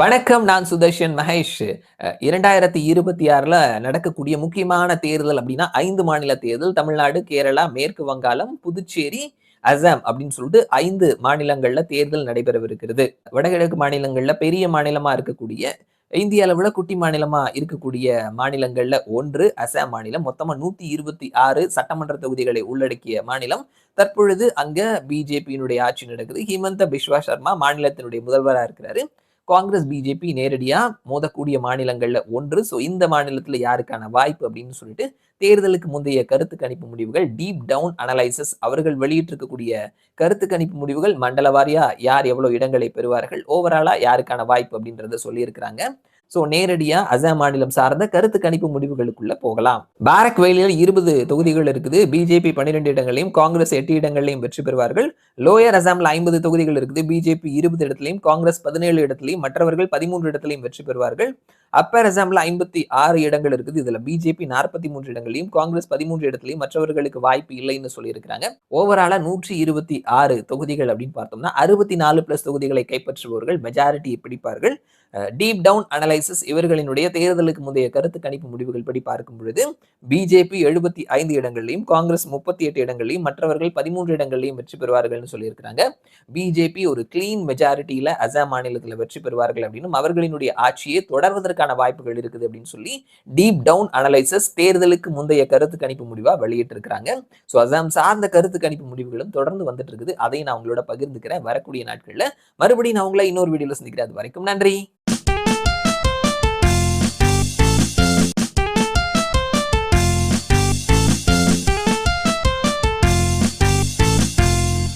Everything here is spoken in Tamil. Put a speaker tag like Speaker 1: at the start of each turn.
Speaker 1: வணக்கம் நான் சுதர்ஷன் மகேஷ். இரண்டாயிரத்தி இருபத்தி ஆறுல நடக்கக்கூடிய முக்கியமான தேர்தல் அப்படின்னா ஐந்து மாநில தேர்தல். தமிழ்நாடு கேரளா மேற்கு வங்காளம் புதுச்சேரி அசாம் அப்படின்னு சொல்லிட்டு ஐந்து மாநிலங்கள்ல தேர்தல் நடைபெறவிருக்கிறது. வடகிழக்கு மாநிலங்கள்ல பெரிய மாநிலமா இருக்கக்கூடிய இந்திய அளவுல குட்டி மாநிலமா இருக்கக்கூடிய மாநிலங்கள்ல ஒன்று அசாம் மாநிலம். மொத்தமா நூத்தி இருபத்தி ஆறு சட்டமன்ற தொகுதிகளை உள்ளடக்கிய மாநிலம். தற்பொழுது அங்க பிஜேபியினுடைய ஆட்சி நடக்குது. ஹிமந்த பிஸ்வா சர்மா மாநிலத்தினுடைய முதல்வராக இருக்கிறாரு. காங்கிரஸ் பிஜேபி நேரடியாக மோதக்கூடிய மாநிலங்களில் ஒன்று. ஸோ இந்த மாநிலத்தில் யாருக்கான வாய்ப்பு அப்படின்னு சொல்லிட்டு தேர்தலுக்கு முந்தைய கருத்து கணிப்பு முடிவுகள் டீப் டவுன் அனலைசஸ் அவர்கள் வெளியிட்டிருக்கக்கூடிய கருத்து கணிப்பு முடிவுகள் மண்டல வாரியா யார் எவ்வளோ இடங்களை பெறுவார்கள் ஓவராலாக யாருக்கான வாய்ப்பு அப்படின்றத சொல்லியிருக்கிறாங்க. ஸோ நேரடியா அசாம் மாநிலம் சார்ந்த கருத்து கணிப்பு முடிவுகளுக்குள்ள போகலாம். பாரக் வயலில் இருபது தொகுதிகள் இருக்குது. பிஜேபி பன்னிரெண்டு இடங்களையும் காங்கிரஸ் எட்டு இடங்களையும் வெற்றி பெறுவார்கள். லோயர் அசாம்ல ஐம்பது தொகுதிகள் இருக்குது. பிஜேபி இருபது இடத்துலையும் காங்கிரஸ் பதினேழு இடத்துலையும் மற்றவர்கள் பதிமூன்று இடத்துலையும் வெற்றி பெறுவார்கள். அப்பர் அசாம்ல ஐம்பத்தி ஆறு இடங்கள் இருக்குது. இதுல பிஜேபி நாற்பத்தி மூன்று இடங்களையும் காங்கிரஸ் பதிமூன்று இடத்துலையும் மற்றவர்களுக்கு வாய்ப்பு இல்லைன்னு சொல்லியிருக்கிறாங்க. ஓவராலா நூற்றி இருபத்தி ஆறு தொகுதிகள் அப்படின்னு பார்த்தோம்னா அறுபத்தி நாலு பிளஸ் தொகுதிகளை கைப்பற்றுபவர்கள் மெஜாரிட்டியை பிடிப்பார்கள். டீப் டவுன் அனலைசிஸ் இவர்களினுடைய தேர்தலுக்கு முந்தைய கருத்து கணிப்பு முடிவுகள் படி பார்க்கும் பொழுது பிஜேபி எழுபத்தி ஐந்து இடங்களையும் காங்கிரஸ் முப்பத்தி எட்டு இடங்களையும் மற்றவர்கள் பதிமூன்று இடங்களையும் வெற்றி பெறுவார்கள்னு சொல்லியிருக்கிறாங்க. பிஜேபி ஒரு கிளீன் மெஜாரிட்டியில அசாம் மாநிலத்தில் வெற்றி பெறுவார்கள் அப்படின்னும் அவர்களினுடைய ஆட்சியை தொடர்வதற்கான வாய்ப்புகள் இருக்குது அப்படின்னு சொல்லி டீப் டவுன் அனலைசஸ் தேர்தலுக்கு முந்தைய கருத்து கணிப்பு முடிவா வெளியிட்டிருக்கிறாங்க. ஸோ அசாம் சார்ந்த கருத்து கணிப்பு முடிவுகளும் தொடர்ந்து வந்துட்டு இருக்குது அதை நான் உங்களோட பகிர்ந்துக்கிறேன். வரக்கூடிய நாட்களில் மறுபடியும் நான் உங்களை இன்னொரு வீடியோவில் சந்திக்கிறேன். அது வரைக்கும் நன்றி.